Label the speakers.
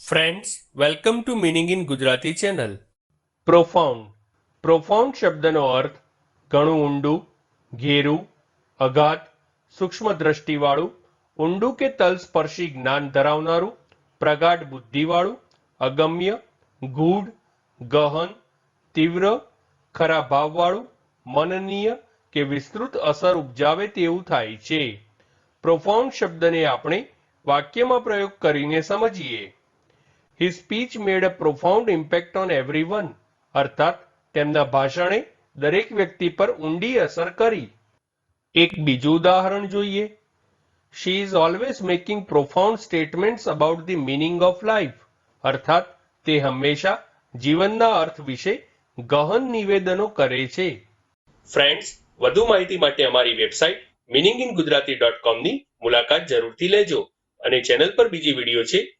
Speaker 1: Friends welcome to meaning in Gujarati channel profound profound શબ્દનો અર્થ ઘણું ઊંડું ઘેરું અગાધ સૂક્ષ્મ દ્રષ્ટિવાળું ઊંડું કે તલસ્પર્શી જ્ઞાન ધરાવનારું પ્રગાઢ બુદ્ધિવાળું અગમ્ય ગૂઢ ગહન તીવ્ર ખરા ભાવવાળું મનનીય કે વિસ્તૃત અસર ઉપજાવે તેવું થાય છે પ્રોફાઉન્ડ શબ્દને આપણે વાક્યમાં પ્રયોગ કરીને સમજીએ speech made a profound impact on everyone અર્થાત, તેમના ભાષણે દરેક વ્યક્તિ પર ઊંડી અસર કરી. એક બીજું ઉદાહરણ જોઈએ. She is always making profound statements about the meaning of life અર્થાત, તે હંમેશા જીવનના અર્થ વિશે ગહન નિવેદનો કરે છે. ફ્રેન્ડ્સ વધુ માહિતી માટે અમારી website meaning in Gujarati dot કોમની મુલાકાત જરૂરથી લેજો અને ચેનલ પર બીજી વીડિયો છે